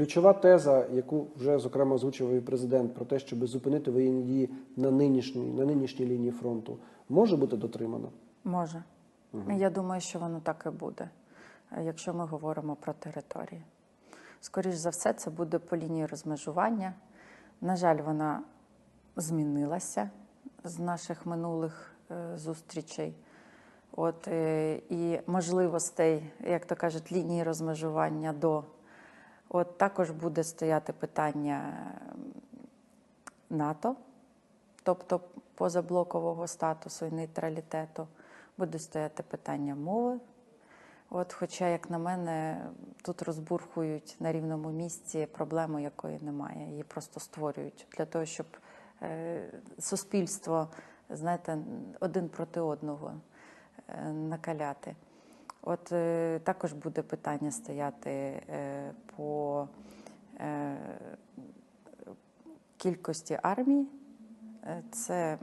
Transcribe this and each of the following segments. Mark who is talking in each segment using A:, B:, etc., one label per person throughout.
A: Ключова теза, яку вже зокрема озвучив і президент, про те, щоб зупинити воєнні дії на нинішній на нинішній лінії фронту, може бути дотримана.
B: Може. Я думаю, що воно так і буде, якщо ми говоримо про території. Скоріш за все, це буде по лінії розмежування. На жаль, вона змінилася з наших минулих е, зустрічей. От, е, і можливостей, як то кажуть, лінії розмежування до. От також буде стояти питання НАТО, тобто позаблокового статусу і нейтралітету, буде стояти питання мови. От, хоча, як на мене, тут розбурхують на рівному місці проблему, якої немає. Її просто створюють для того, щоб е, суспільство, знаєте, один проти одного е, накаляти. От е, також буде питання стояти е, по е, кількості армій. Це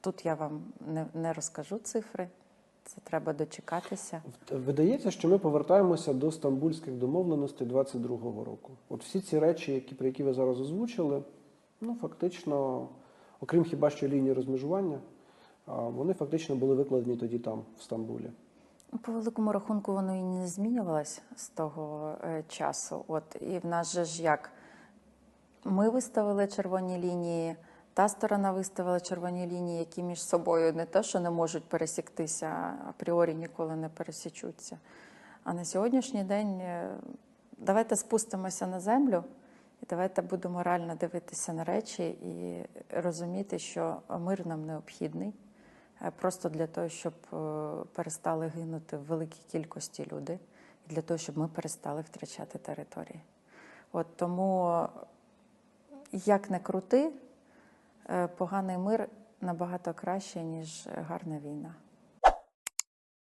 B: тут я вам не, не розкажу цифри, це треба дочекатися.
A: Видається, що ми повертаємося до стамбульських домовленостей 22-го року. От всі ці речі, які про які ви зараз озвучили, ну фактично, окрім хіба що лінії розмежування, вони фактично були викладені тоді там, в Стамбулі.
B: Ну, По великому рахунку воно і не змінювалось з того е, часу. От і в нас же ж як ми виставили червоні лінії, та сторона виставила червоні лінії, які між собою не те, що не можуть пересіктися, апріорі ніколи не пересічуться. А на сьогоднішній день е, давайте спустимося на землю і давайте будемо реально дивитися на речі і розуміти, що мир нам необхідний. Е, Просто для того, щоб е, перестали гинути в великій кількості люди, і для того, щоб ми перестали втрачати території. От тому, як не крути, е, поганий мир набагато краще, ніж гарна війна.